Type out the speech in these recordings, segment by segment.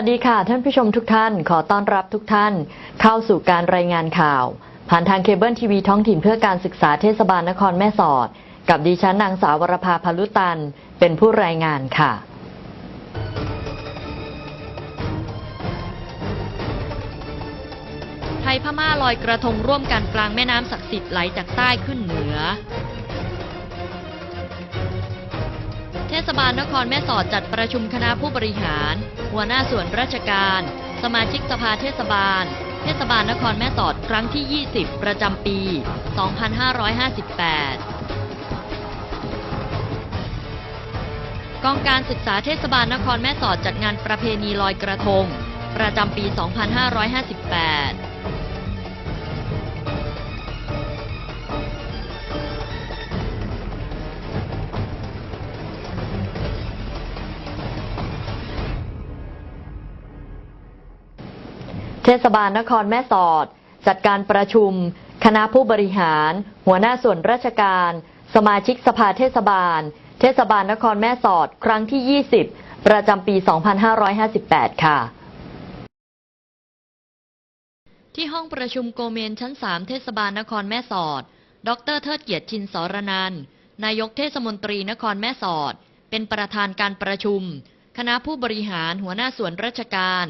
วัสดีค่ะ ท่านผู้ชมทุกท่าน ขอต้อนรับทุกท่าน เข้าสู่การรายงานข่าว ผ่านทางเคเบิลทีวีท้องถิ่นเพื่อการศึกษาเทศบาลนครแม่สอด กับดิฉันนางสาววรภาพาลุตัน เป็นผู้รายงานค่ะไทยพม่าลอยกระทงร่วมกันกลางแม่น้ำศักดิ์สิทธิ์ไหลจากใต้ขึ้นเหนือ ศบาลนครแม่สอดจัดประชุมคณะผู้บริหาร หัวหน้าส่วนราชการ สมาชิกสภาเทศบาล เทศบาลนครแม่สอดครั้งที่ 20 ประจำปี 2558กองการศึกษาเทศบาลนครแม่สอดจัดงานประเพณีลอยกระทง ประจำปี 2558 เทศบาลนครแม่สอด จัดการประชุม คณะผู้บริหาร หัวหน้าส่วนราชการ สมาชิกสภาเทศบาล เทศบาลนครแม่สอด ครั้งที่ 20 ประจำปี 2558 ค่ะ ที่ห้องประชุมโกเมนชั้น 3 เทศบาลนครแม่สอด ดรเทิดเกียรติชินสรนันนายกเทศมนตรีนครแม่สอด เป็นประธานการประชุม คณะผู้บริหารหัวหน้าส่วนราชการ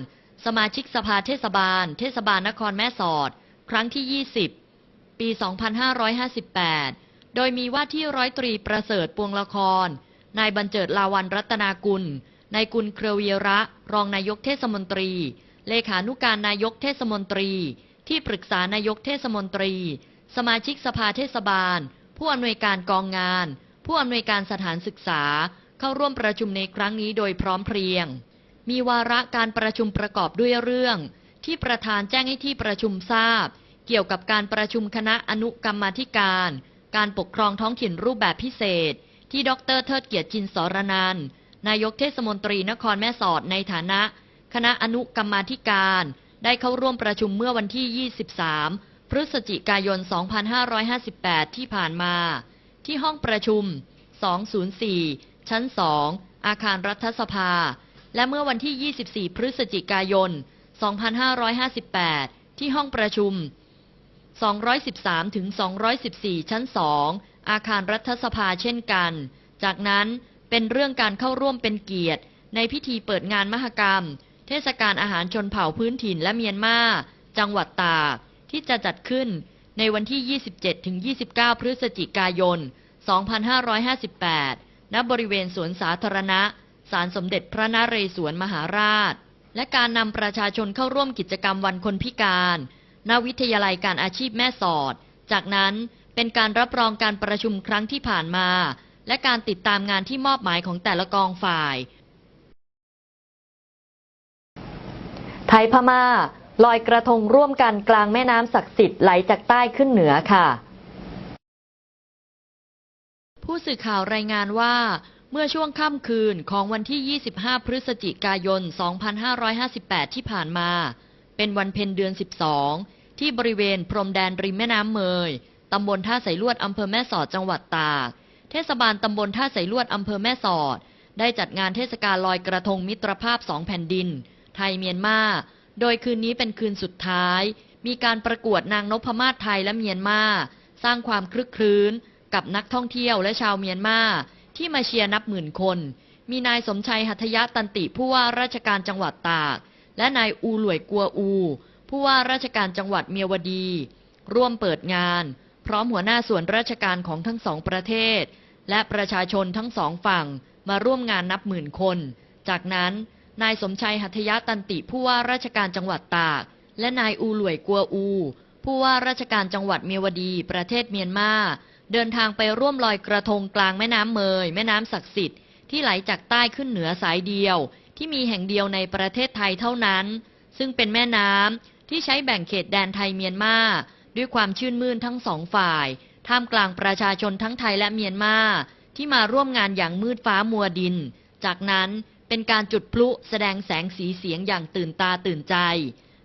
สมาชิกสภาเทศบาล เทศบาลนครแม่สอด ครั้งที่ 20 ปี 2558 โดยมีว่าที่ร้อยตรีประเสริฐปวงละคร นายบรรเจิดลาวันรัตนากุล นายกุลเครือวีระ รองนายกเทศมนตรี เลขานุการนายกเทศมนตรี ที่ปรึกษานายกเทศมนตรี สมาชิกสภาเทศบาล ผู้อำนวยการกองงาน ผู้อำนวยการสถานศึกษา เข้าร่วมประชุมในครั้งนี้โดยพร้อมเพรียง มีวาระการประชุมประกอบด้วยเรื่อง ที่ประธานแจ้งให้ที่ประชุมทราบ เกี่ยวกับการประชุมคณะอนุกรรมาธิการ การปกครองท้องถิ่นรูปแบบพิเศษ ที่ดรเทิดเกียรติจินสรนันนายกเทศมนตรีนครแม่สอดในฐานะ คณะอนุกรรมาธิการ ได้เข้าร่วมประชุมเมื่อวันที่ 23 พฤศจิกายน 2558 ที่ผ่านมา ที่ห้องประชุม 204 ชั้น 2 อาคารรัฐสภา และเมื่อวันที่ 24 พฤศจิกายน 2558 ที่ห้องประชุม 213-214 ชั้น 2 อาคารรัฐสภาเช่นกัน จากนั้นเป็นเรื่องการเข้าร่วมเป็นเกียรติ ในพิธีเปิดงานมหกรรม เทศกาลอาหารชนเผ่าพื้นถิ่นและเมียนมา จังหวัดตากที่จะจัดขึ้นในวันที่ 27-29 พฤศจิกายน 2558 ณ บริเวณสวนสาธารณะ ศาลสมเด็จพระนเรศวรมหาราช และการนำประชาชนเข้าร่วมกิจกรรมวันคนพิการณวิทยาลัยการอาชีพแม่สอด จากนั้นเป็นการรับรองการประชุมครั้งที่ผ่านมา และการติดตามงานที่มอบหมายของแต่ละกองฝ่าย ไทยพม่า ลอยกระทงร่วมกันกลางแม่น้ำศักดิ์สิทธิ์ไหลจากใต้ขึ้นเหนือค่ะ ผู้สื่อข่าวรายงานว่า เมื่อช่วงค่ำคืนของวันที่ 25 พฤศจิกายน 2558 ที่ผ่านมา เป็นวันเพ็ญเดือน 12 ที่บริเวณพรมแดนริมแม่น้ำเมย ตำบลท่าไสลวดอำเภอแม่สอดจังหวัดตาก เทศบาลตำบลท่าไสลวดอำเภอแม่สอด ได้จัดงานเทศกาลลอยกระทงมิตรภาพสองแผ่นดิน ไทยเมียนมา โดยคืนนี้เป็นคืนสุดท้าย มีการประกวดนางนพมาศไทยและเมียนมา สร้างความคลึกครื้นกับนักท่องเที่ยวและชาวเมียนมา ที่มาเชียร์นับหมื่นคน มีนายสมชัยหัตยะตันติผู้ว่าราชการจังหวัดตาก และนายอูหลวยกัวอู ผู้ว่าราชการจังหวัดเมียวดี ร่วมเปิดงาน พร้อมหัวหน้าส่วนราชการของทั้งสองประเทศ และประชาชนทั้งสองฝั่งมาร่วมงานนับหมื่นคน จากนั้นนายสมชัยหัตยะตันติผู้ว่าราชการจังหวัดตาก และนายอูหลวยกัวอู ผู้ว่าราชการจังหวัดเมียวดี ประเทศเมียนมา เดินทางไปร่วมลอยกระทงกลางแม่น้ำเมย แม่น้ำศักดิ์สิทธิ์ที่ไหลจากใต้ขึ้นเหนือสายเดียว ที่มีแห่งเดียวในประเทศไทยเท่านั้น ซึ่งเป็นแม่น้ำที่ใช้แบ่งเขตแดนไทยเมียนมาด้วยความชื่นมื่นทั้งสองฝ่าย ท่ามกลางประชาชนทั้งไทยและเมียนมาที่มาร่วมงานอย่างมืดฟ้ามัวดิน จากนั้นเป็นการจุดพลุแสดงแสงสีเสียงอย่างตื่นตาตื่นใจ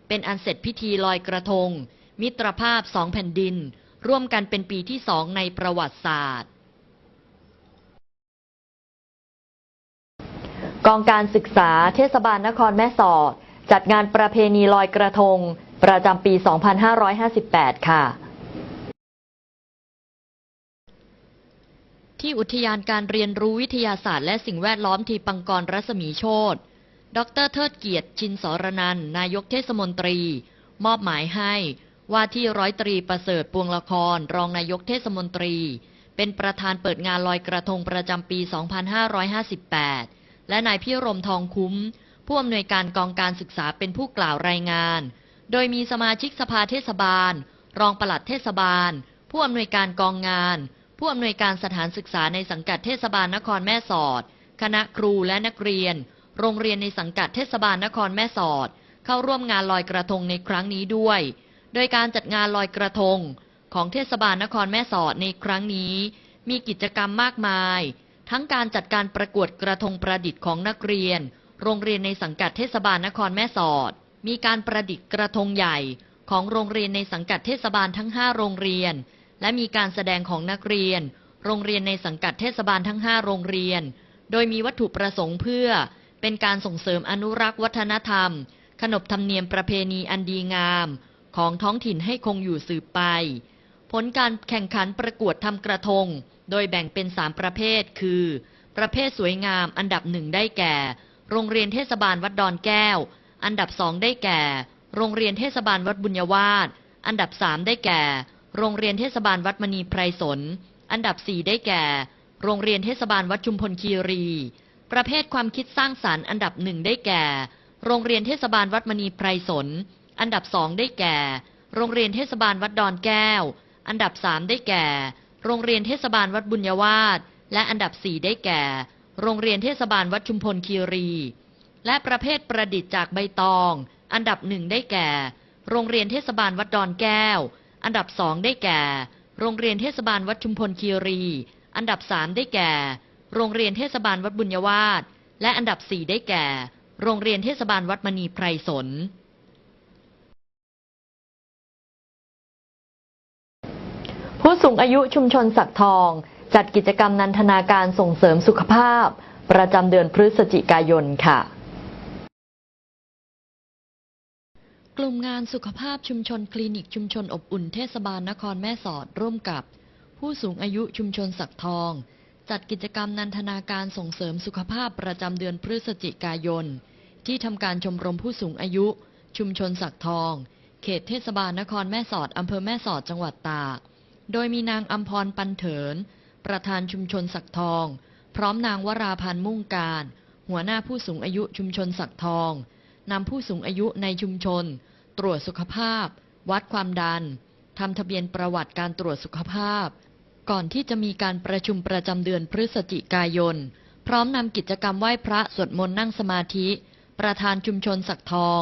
เป็นอันเสร็จพิธีลอยกระทง มิตรภาพสองแผ่นดิน ร่วมกันเป็นปีที่สองในประวัติศาสตร์ กองการศึกษาเทศบาลนครแม่สอด จัดงานประเพณีลอยกระทง ประจำปี 2558 ค่ะที่อุทยานการเรียนรู้วิทยาศาสตร์และสิ่งแวดล้อมทีปังกรรัศมีโชตดรเทิดเกียรติชินสรนันท์นายกเทศมนตรี มอบหมายให้ ว่าที่ร้อยตรีประเสริฐปวงละคร รองนายกเทศมนตรี เป็นประธานเปิดงานลอยกระทงประจำปี 2558 และนายพิรมทองคุ้ม ผู้อำนวยการกองการศึกษาเป็นผู้กล่าวรายงาน โดยมีสมาชิกสภาเทศบาล รองปลัดเทศบาล ผู้อำนวยการกองงาน ผู้อำนวยการสถานศึกษาในสังกัดเทศบาลนครแม่สอด คณะครูและนักเรียน โรงเรียนในสังกัดเทศบาลนครแม่สอด เข้าร่วมงานลอยกระทงในครั้งนี้ด้วย โดยการจัดงานลอยกระทงของเทศบาลนครแม่สอดในครั้งนี้ มีกิจกรรมมากมาย ทั้งการจัดการประกวดกระทงประดิษฐ์ของนักเรียน โรงเรียนในสังกัดเทศบาลนครแม่สอด มีการประดิษฐ์กระทงใหญ่ของโรงเรียนในสังกัดเทศบาลทั้ง 5 โรงเรียน และมีการแสดงของนักเรียน โรงเรียนในสังกัดเทศบาลทั้ง 5 โรงเรียน โดยมีวัตถุประสงค์เพื่อ เป็นการส่งเสริมอนุรักษ์วัฒนธรรม ขนบธรรมเนียมประเพณีอันดีงาม ของท้องถิ่นให้คงอยู่สืบไป ผลการแข่งขันประกวดทำกระทง โดยแบ่งเป็น3ประเภท คือ ประเภทสวยงามอันดับหนึ่งได้แก่ โรงเรียนเทศบาลวัดดอนแก้ว อันดับสองได้แก่ โรงเรียนเทศบาลวัดบุญยวาสอันดับสามได้แก่ โรงเรียนเทศบาลวัดมณีไพรสน อันดับสี่ได้แก่ โรงเรียนเทศบาลวัดชุมพลคีรี ประเภทความคิดสร้างสรรค์อันดับหนึ่งได้แก่ โรงเรียนเทศบาลวัดมณีไพรสน อันดับสองได้แก่ โรงเรียนเทศบาลวัดดอนแก้ว อันดับสามได้แก่ โรงเรียนเทศบาลวัดบุญยวาสและอันดับสี่ได้แก่ โรงเรียนเทศบาลวัดชุมพลคีรี และประเภทประดิษฐ์จากใบตอง อันดับหนึ่งได้แก่ โรงเรียนเทศบาลวัดดอนแก้ว อันดับสองได้แก่ โรงเรียนเทศบาลวัดชุมพลคีรี อันดับสามได้แก่ โรงเรียนเทศบาลวัดบุญยวาสและอันดับสี่ได้แก่ โรงเรียนเทศบาลวัดมณีไพรสน ผู้สูงอายุชุมชนสักทอง จัดกิจกรรมนันทนาการส่งเสริมสุขภาพ ประจำเดือนพฤศจิกายนค่ะ กลุ่มงานสุขภาพชุมชนคลินิกชุมชนอบอุ่นเทศบาลนครแม่สอดร่วมกับ ผู้สูงอายุชุมชนสักทอง จัดกิจกรรมนันทนาการส่งเสริมสุขภาพประจำเดือนพฤศจิกายน ที่ทำการชมรมผู้สูงอายุ ชุมชนสักทอง เขตเทศบาลนครแม่สอดอำเภอแม่สอดจังหวัดตาก โดยมีนางอัมพรปันเถิน ประธานชุมชนสักทอง พร้อมนางวราพันธ์มุ่งการ หัวหน้าผู้สูงอายุชุมชนสักทองนำผู้สูงอายุในชุมชน ตรวจสุขภาพ วัดความดันทำทะเบียนประวัติการตรวจสุขภาพ ก่อนที่จะมีการประชุมประจำเดือนพฤศจิกายน พร้อมนำกิจกรรมไหว้พระสวดมนต์นั่งสมาธิ ประธานชุมชนสักทอง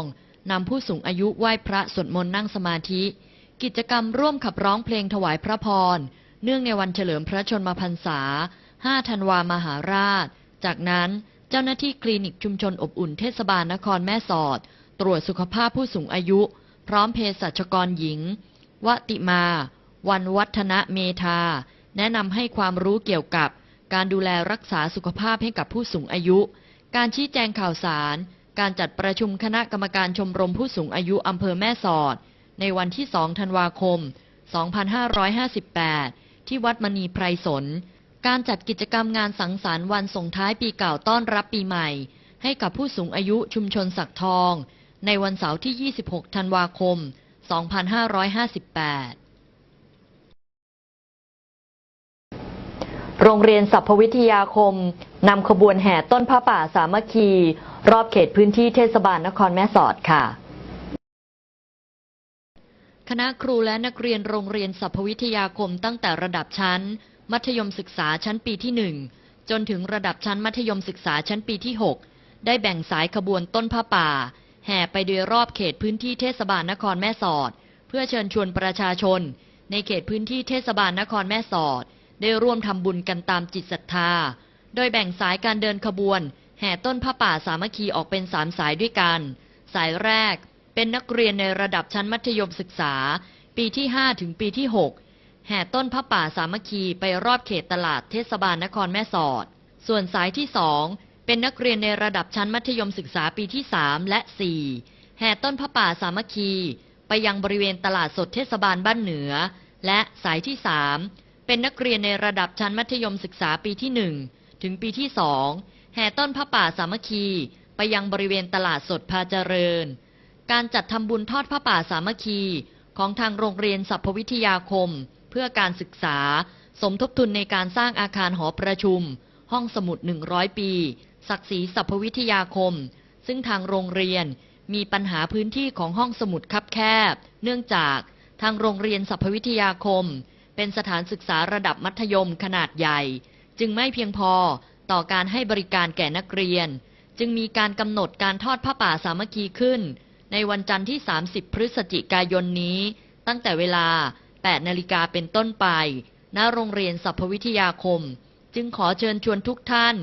นำผู้สูงอายุไหว้พระสวดมนต์นั่งสมาธิ กิจกรรมร่วมขับร้องเพลงถวายพระพร เนื่องในวันเฉลิมพระชนมพรรษา 5 ธันวามหาราช จากนั้นเจ้าหน้าที่คลินิกชุมชนอบอุ่นเทศบาลนครแม่สอด ตรวจสุขภาพผู้สูงอายุ พร้อมเภสัชกรหญิง วติมา วันวัฒนะเมธา แนะนำให้ความรู้เกี่ยวกับ การดูแลรักษาสุขภาพให้กับผู้สูงอายุ การชี้แจงข่าวสาร การจัดประชุมคณะกรรมการชมรมผู้สูงอายุอำเภอแม่สอด ในวันที่ 2 ธันวาคม 2558 ที่วัดมณีไพรสน การจัดกิจกรรมงานสังสรรค์วันส่งท้ายปีเก่าต้อนรับปีใหม่ ให้กับผู้สูงอายุชุมชนสักทอง ในวันเสาร์ที่ 26 ธันวาคม 2558โรงเรียนสัพพวิทยาคมนำขบวนแห่ต้นผ้าป่าสามัคคี รอบเขตพื้นที่เทศบาลนครแม่สอดค่ะ คณะครูและนักเรียนโรงเรียนสัพพวิทยาคมตั้งแต่ระดับชั้น มัธยมศึกษาชั้นปีที่ 1 จนถึงระดับชั้นมัธยมศึกษาชั้นปีที่ 6 ได้แบ่งสายขบวนต้นผ้าป่า แห่ไปโดยรอบเขตพื้นที่เทศบาลนครแม่สอด เพื่อเชิญชวนประชาชน ในเขตพื้นที่เทศบาลนครแม่สอด ได้ร่วมทำบุญกันตามจิตศรัทธา โดยแบ่งสายการเดินขบวน แห่ต้นผ้าป่าสามัคคีออกเป็นสามสายด้วยกัน สายแรก เป็นนักเรียนในระดับชั้นมัธยมศึกษา ปีที่ 5 ถึงปีที่ 6 แห่ต้นผ้าป่าสามัคคีไปรอบเขตตลาดเทศบาลนครแม่สอด ส่วนสายที่สองเป็นนักเรียนในระดับชั้นมัธยมศึกษาปีที่ 3 และ 4 แห่ต้นพระป่าสามัคคี ไปยังบริเวณตลาดสดเทศบาลบ้านเหนือ และสายที่ 3 เป็นนักเรียนในระดับชั้นมัธยมศึกษาปีที่ 1 ถึงปีที่ 2 แห่ต้นพระป่าสามัคคีไปยังบริเวณตลาดสดพาเจริญ การจัดทำบุญทอดพระป่าสามัคคี ของทางโรงเรียนสัพพวิทยาคม เพื่อการศึกษา สมทบทุนในการสร้างอาคารหอประชุม ห้องสมุด 100 ปี ศักดิ์ศรีสัพพวิทยาคม ซึ่งทางโรงเรียนมีปัญหาพื้นที่ของห้องสมุดคับแคบ เนื่องจากทางโรงเรียนสัพพวิทยาคม เป็นสถานศึกษาระดับมัธยมขนาดใหญ่ จึงไม่เพียงพอต่อการให้บริการแก่นักเรียน จึงมีการกำหนดการทอดผ้าป่าสามัคคีขึ้น ในวันจันทร์ที่ 30 พฤศจิกายนนี้ ตั้งแต่เวลา 8 นาฬิกาเป็นต้นไป ณ โรงเรียนสัพพวิทยาคม จึงขอเชิญชวนทุกท่าน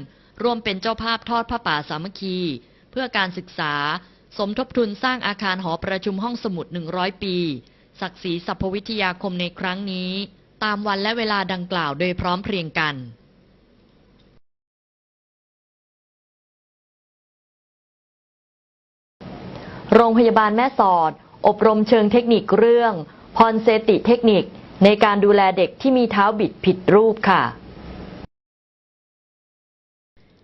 ร่วมเป็นเจ้าภาพทอดผ้าป่าสามัคคี เพื่อการศึกษา สมทบทุนสร้างอาคารหอประชุมห้องสมุด 100 ปี ศักดิ์ศรีสัพวิทยาคมในครั้งนี้ ตามวันและเวลาดังกล่าวโดยพร้อมเพรียงกัน โรงพยาบาลแม่สอด อบรมเชิงเทคนิคเรื่อง พรเซติเทคนิค ในการดูแลเด็กที่มีเท้าบิดผิดรูปค่ะ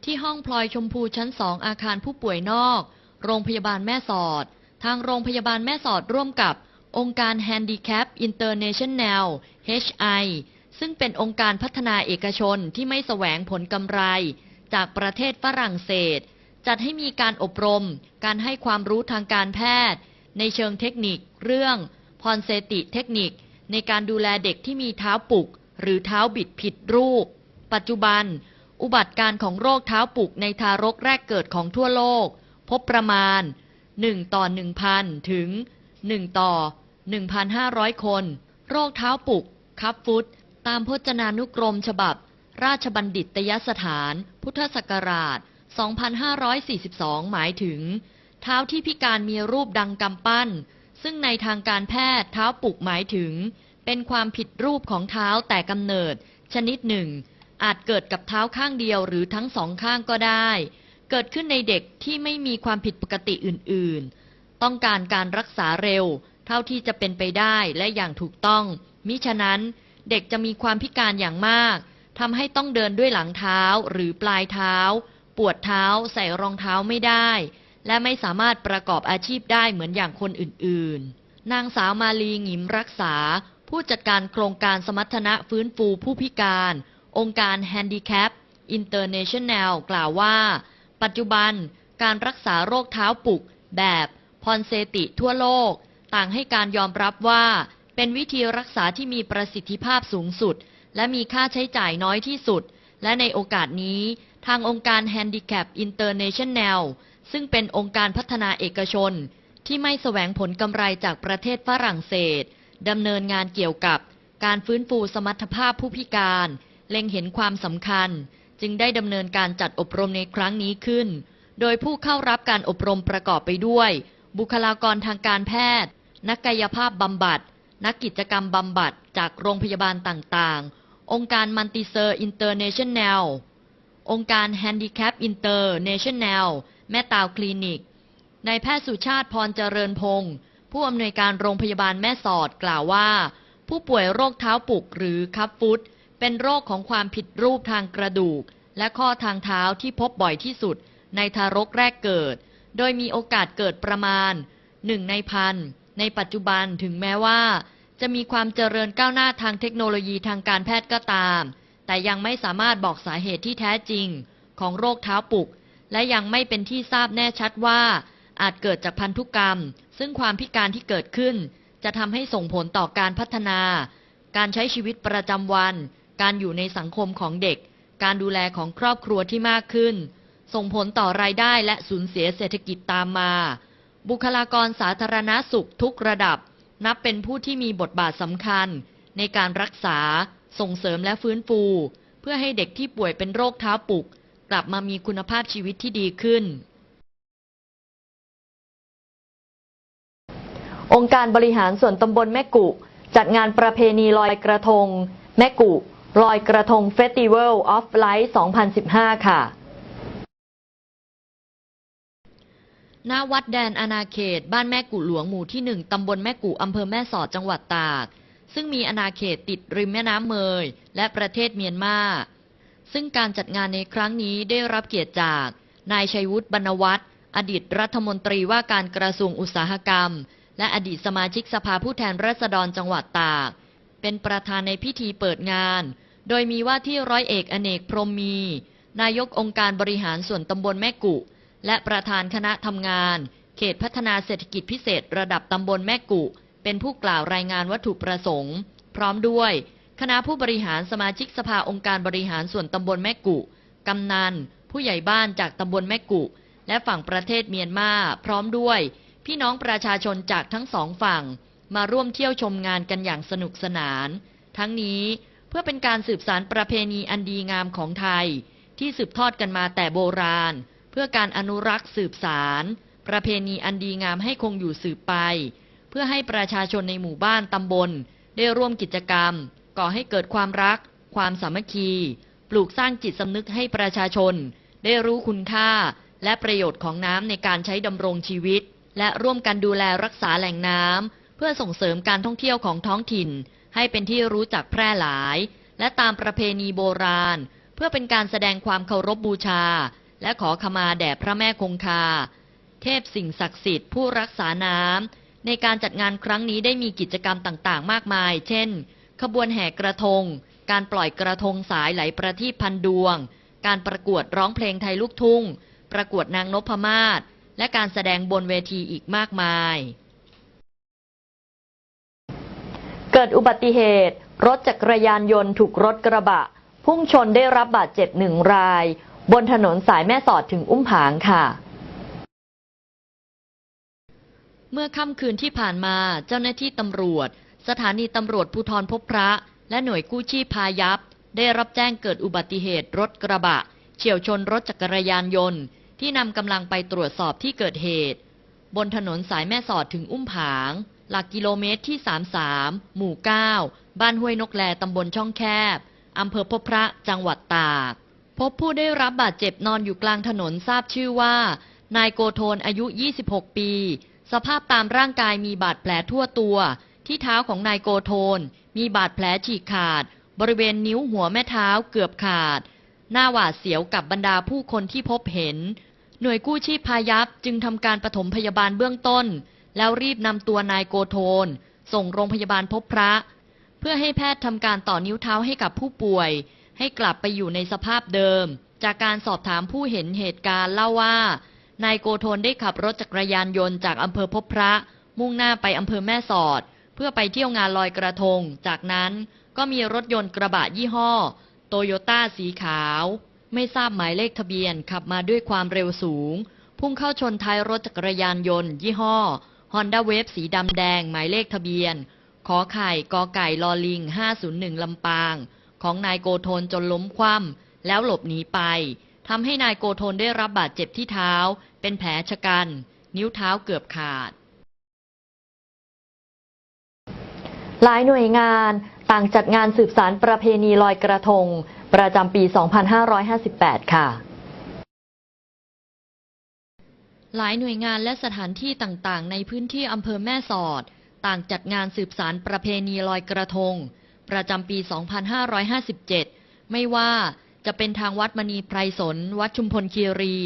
ที่ห้องพลอยชมพูชั้นสองอาคารผู้ป่วยนอก โรงพยาบาลแม่สอด ทางโรงพยาบาลแม่สอดร่วมกับองค์การ Handicap International HI ซึ่งเป็นองค์การพัฒนาเอกชนที่ไม่แสวงผลกำไร จากประเทศฝรั่งเศส จัดให้มีการอบรม การให้ความรู้ทางการแพทย์ ในเชิงเทคนิค เรื่องพรเซติเทคนิค ในการดูแลเด็กที่มีเท้าปุก หรือเท้าบิดผิดรูป ปัจจุบัน อุบัติการของโรคเท้าปุกในทารกแรกเกิดของทั่วโลก พบประมาณ 1 ต่อ 1,000 ถึง 1 ต่อ 1,500 คน โรคเท้าปุกคับฟุต ตามพจนานุกรมฉบับ ราชบัณฑิตยสถาน พุทธศักราช 2542 หมายถึง เท้าที่พิการมีรูปดังกำปั้น ซึ่งในทางการแพทย์เท้าปุกหมายถึง เป็นความผิดรูปของเท้าแต่กำเนิด ชนิดหนึ่ง อาจเกิดกับเท้าข้างเดียวหรือทั้งสองข้างก็ได้ เกิดขึ้นในเด็กที่ไม่มีความผิดปกติอื่น ๆ ต้องการการรักษาเร็ว เท่าที่จะเป็นไปได้และอย่างถูกต้อง มิฉะนั้นเด็กจะมีความพิการอย่างมากทำให้ต้องเดินด้วยหลังเท้าหรือปลายเท้า ปวดเท้าใส่รองเท้าไม่ได้ และไม่สามารถประกอบอาชีพได้เหมือนอย่างคนอื่นๆ นางสาวมาลีหงิมรักษา ผู้จัดการโครงการสมรรถนะฟื้นฟูผู้พิการ องค์การ Handicap International กล่าวว่า ปัจจุบันการรักษาโรคเท้าปุก แบบพรเซติทั่วโลก ต่างให้การยอมรับว่า เป็นวิธีรักษาที่มีประสิทธิภาพสูงสุด และมีค่าใช้จ่ายน้อยที่สุด และในโอกาสนี้ ทางองค์การ Handicap International ซึ่งเป็นองค์การพัฒนาเอกชน ที่ไม่แสวงผลกำไรจากประเทศฝรั่งเศสดำเนินงานเกี่ยวกับการฟื้นฟูสมรรถภาพผู้พิการ เล็งเห็นความสำคัญ จึงได้ดำเนินการจัดอบรมในครั้งนี้ขึ้น โดยผู้เข้ารับการอบรมประกอบไปด้วย บุคลากรทางการแพทย์ นักกายภาพบำบัด นักกิจกรรมบำบัดจากโรงพยาบาลต่างๆ องค์การมันติเซอร์อินเตอร์เนชั่นแนล องค์การ Handicap International แม่ตาวคลินิกนายแพทย์สุชาติพรเจริญพงศ์ผู้อำนวยการโรงพยาบาลแม่สอดกล่าวว่า ผู้ป่วยโรคเท้าปุกหรือคับฟุต เป็นโรคของความผิดรูปทางกระดูก และข้อทางเท้าที่พบบ่อยที่สุด ในทารกแรกเกิด โดยมีโอกาสเกิดประมาณหนึ่งในพันในปัจจุบันถึงแม้ว่า จะมีความเจริญก้าวหน้าทางเทคโนโลยีทางการแพทย์ก็ตาม แต่ยังไม่สามารถบอกสาเหตุที่แท้จริงของโรคเท้าปุก และยังไม่เป็นที่ทราบแน่ชัดว่า อาจเกิดจากพันธุกรรม ซึ่งความพิการที่เกิดขึ้น จะทำให้ส่งผลต่อการพัฒนา การใช้ชีวิตประจำวัน การอยู่ในสังคมของเด็ก การดูแลของครอบครัวที่มากขึ้น ส่งผลต่อรายได้และสูญเสียเศรษฐกิจตามมา บุคลากรสาธารณาสุขทุกระดับ นับเป็นผู้ที่มีบทบาทสำคัญในการรักษา ส่งเสริมและฟื้นฟู เพื่อให้เด็กที่ป่วยเป็นโรคเท้าปุก กลับมามีคุณภาพชีวิตที่ดีขึ้น องค์การบริหารส่วนตำบลแม่กุ จัดงานประเพณีลอยกระทง แม่กุลอยกระทงเฟสติวัลออฟไลท์2015 ค่ะณวัดแดนอาณาเขต บ้านแม่กุหลวงหมู่ที่หนึ่งตำบลแม่กุอำเภอแม่สอดจังหวัดตาก ซึ่งมีอาณาเขตติดริมแม่น้ำเมย และประเทศเมียนมา ซึ่งการจัดงานในครั้งนี้ได้รับเกียรติจาก นายชัยวุฒิบรรณวัฒน์อดีตรัฐมนตรีว่าการกระทรวงอุตสาหกรรม และอดีตสมาชิกสภาผู้แทนราษฎรจังหวัดตาก เป็นประธานในพิธีเปิดงาน โดยมีว่าที่ร้อยเอกอเนกพรหมมี นายกองค์การบริหารส่วนตำบลแม่กุ และประธานคณะทำงาน เขตพัฒนาเศรษฐกิจพิเศษระดับตำบลแม่กุ เป็นผู้กล่าวรายงานวัตถุประสงค์ พร้อมด้วย คณะผู้บริหารสมาชิกสภาองค์การบริหารส่วนตำบลแม่กุ กำนัน ผู้ใหญ่บ้านจากตำบลแม่กุ และฝั่งประเทศเมียนมา พร้อมด้วย พี่น้องประชาชนจากทั้งสองฝั่ง มาร่วมเที่ยวชมงานกันอย่างสนุกสนาน ทั้งนี้เพื่อเป็นการสืบสารประเพณีอันดีงามของไทย ที่สืบทอดกันมาแต่โบราณ เพื่อการอนุรักษ์สืบสาร ประเพณีอันดีงามให้คงอยู่สืบไป พื่อให้ประชาชนในหมู่บ้านตำบล ได้ร่วมกิจกรรม ก่อให้เกิดความรัก ความสามัคคี ปลูกสร้างจิตสำนึกให้ประชาชน ได้รู้คุณค่า และประโยชน์ของน้ำในการใช้ดำรงชีวิต และร่วมกันดูแลรักษาแหล่งน้ำเพื่อส่งเสริมการท่องเที่ยวของท้องถิ่น ให้เป็นที่รู้จักแพร่หลาย และตามประเพณีโบราณ เพื่อเป็นการแสดงความเคารพบูชา และขอขมาแด่พระแม่คงคา เทพสิ่งศักดิ์สิทธิ์ผู้รักษาน้ำ ในการจัดงานครั้งนี้ได้มีกิจกรรมต่างๆ มากมาย เช่น ขบวนแห่กระทง การปล่อยกระทงสายไหลประทีปพันดวง การประกวดร้องเพลงไทยลูกทุ่ง ประกวดนางนพมาศ และการแสดงบนเวทีอีกมากมาย เกิดอุบัติเหตุ รถจักรยานยนต์ถูกรถกระบะ พุ่งชนได้รับบาดเจ็บหนึ่งราย บนถนนสายแม่สอดถึงอุ้มผางค่ะ เมื่อค่ำคืนที่ผ่านมาเจ้าหน้าที่ตำรวจ สถานีตำรวจภูธรพบพระ และหน่วยกู้ชีพพายัพได้รับแจ้งเกิดอุบัติเหตุรถกระบะ เฉียวชนรถจักรยานยนต์ ที่นำกำลังไปตรวจสอบที่เกิดเหตุ บนถนนสายแม่สอดถึงอุ้มผาง หลักกิโลเมตรที่ 33 หมู่ 9 บ้านห้วยนกแลตำบลช่องแคบอำเภอพบพระจังหวัดตาก พบผู้ได้รับบาดเจ็บนอนอยู่กลางถนนทราบชื่อว่า นายโกโทนอายุ 26 ปี สภาพตามร่างกายมีบาดแผลทั่วตัว ที่เท้าของนายโกโทน มีบาดแผลฉีกขาด บริเวณนิ้วหัวแม่เท้าเกือบขาด หน้าหวาดเสียวกับบรรดาผู้คนที่พบเห็น หน่วยกู้ชีพพายัพจึงทำการปฐมพยาบาลเบื้องต้น แล้วรีบนำตัวนายโกโทน ส่งโรงพยาบาลพบพระ เพื่อให้แพทย์ทำการต่อนิ้วเท้าให้กับผู้ป่วย ให้กลับไปอยู่ในสภาพเดิม จากการสอบถามผู้เห็นเหตุการณ์เล่าว่า นายโกทนได้ขับรถจักรยานยนต์จากอำเภอพบพระ มุ่งหน้าไปอำเภอแม่สอด เพื่อไปเที่ยวงานลอยกระทง จากนั้นก็มีรถยนต์กระบะยี่ห้อ โตโยต้าสีขาว ไม่ทราบหมายเลขทะเบียนขับมาด้วยความเร็วสูง พุ่งเข้าชนท้ายรถจักรยานยนต์ ยี่ห้อ Honda Wave สีดำแดงหมายเลขทะเบียน ขอไข่กอไก่ลอลิง 501 ลำปาง ของนายโกทนจนล้มคว่ำแล้วหลบหนีไป ทำให้นายโกโทนได้รับบาดเจ็บที่เท้า เป็นแผลชะกัน นิ้วเท้าเกือบขาด หลายหน่วยงานต่างจัดงานสืบสารประเพณีลอยกระทง ประจำปี 2558 ค่ะหลายหน่วยงานและสถานที่ต่างๆ ในพื้นที่อำเภอแม่สอด ต่างจัดงานสืบสารประเพณีลอยกระทง ประจำปี 2557 ไม่ว่า จะเป็นทางวัดมณีไพรสน วัดชุมพลคีรี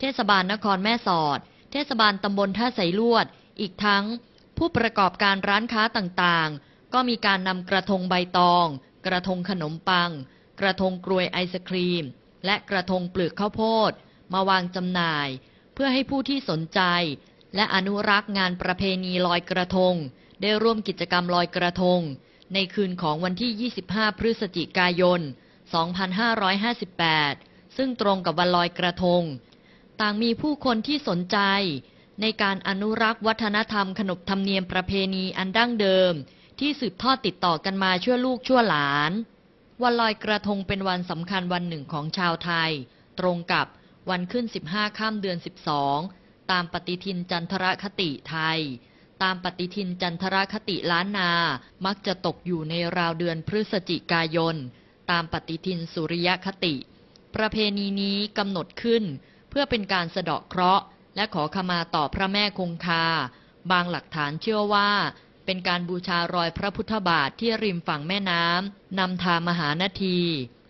เทศบาลนครแม่สอด เทศบาลตำบลท่าไสลวด อีกทั้ง ผู้ประกอบการร้านค้าต่างๆ ก็มีการนำกระทงใบตอง กระทงขนมปัง กระทงกรวยไอศครีม และกระทงเปลือกข้าวโพด มาวางจำหน่าย เพื่อให้ผู้ที่สนใจ และอนุรักษ์งานประเพณีลอยกระทง ได้ร่วมกิจกรรมลอยกระทง ในคืนของวันที่ 25 พฤศจิกายน 2558 ซึ่งตรงกับวันลอยกระทง ต่างมีผู้คนที่สนใจ ในการอนุรักษ์วัฒนธรรมขนบธรรมเนียมประเพณีอันดั้งเดิม ที่สืบทอดติดต่อกันมาชั่วลูกชั่วหลาน วันลอยกระทงเป็นวันสำคัญวันหนึ่งของชาวไทย ตรงกับวันขึ้น 15ค่ำเดือน 12 ตามปฏิทินจันทรคติไทย ตามปฏิทินจันทรคติล้านนา มักจะตกอยู่ในราวเดือนพฤศจิกายน ตามปฏิทินสุริยคติ ประเพณีนี้กำหนดขึ้น เพื่อเป็นการสะเดาะเคราะห์ และขอขมาต่อพระแม่คงคา บางหลักฐานเชื่อว่า เป็นการบูชารอยพระพุทธบาทที่ริมฝั่งแม่น้ำนำทามหานาที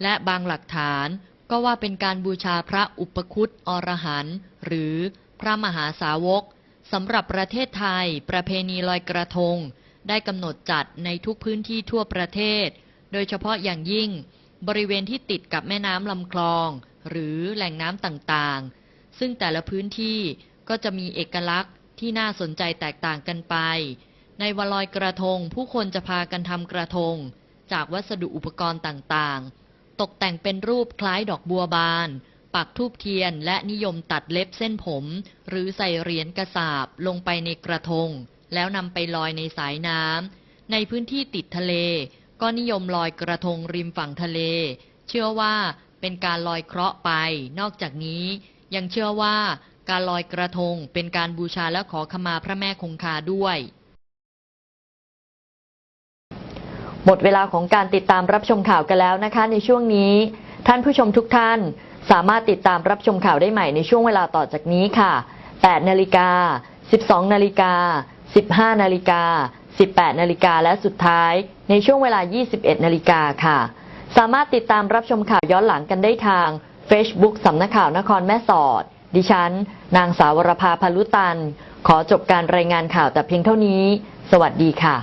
และบางหลักฐานก็ว่าเป็นการบูชาพระอุปคุตอรหันต์หรือพระมหาสาวกสำหรับประเทศไทย ประเพณีลอยกระทง ได้กำหนดจัดในทุกพื้นที่ทั่วประเทศ โดยเฉพาะอย่างยิ่ง บริเวณที่ติดกับแม่น้ำลำคลอง หรือแหล่งน้ำต่างๆ ซึ่งแต่ละพื้นที่ก็จะมีเอกลักษณ์ที่น่าสนใจแตกต่างกันไป ในวันลอยกระทง ผู้คนจะพากันทำกระทง จากวัสดุอุปกรณ์ต่างๆ ตกแต่งเป็นรูปคล้ายดอกบัวบาน ปักทูบเทียนและนิยมตัดเล็บเส้นผม หรือใส่เหรียญกระสาบลงไปในกระทง แล้วนำไปลอยในสายน้ำในพื้นที่ติดทะเล ก็นิยมลอยกระทงริมฝั่งทะเล เชื่อว่าเป็นการลอยเคราะห์ไป นอกจากนี้ ยังเชื่อว่าการลอยกระทงเป็นการบูชาและขอขมาพระแม่คงคาด้วย หมดเวลาของการติดตามรับชมข่าวกันแล้วนะคะ ในช่วงนี้ ท่านผู้ชมทุกท่าน สามารถติดตามรับชมข่าวได้ใหม่ในช่วงเวลาต่อจากนี้ค่ะ 8 นาฬิกา 12 นาฬิกา 15 นาฬิกา 18 นาฬิกาและสุดท้ายในช่วงเวลา 21 นาฬิกาค่ะ สามารถติดตามรับชมข่าวย้อนหลังกันได้ทาง Facebook สำนักข่าวนครแม่สอด ดิฉัน นางสาวรภาพาลุตัน ขอจบการรายงานข่าวแต่เพียงเท่านี้ สวัสดีค่ะ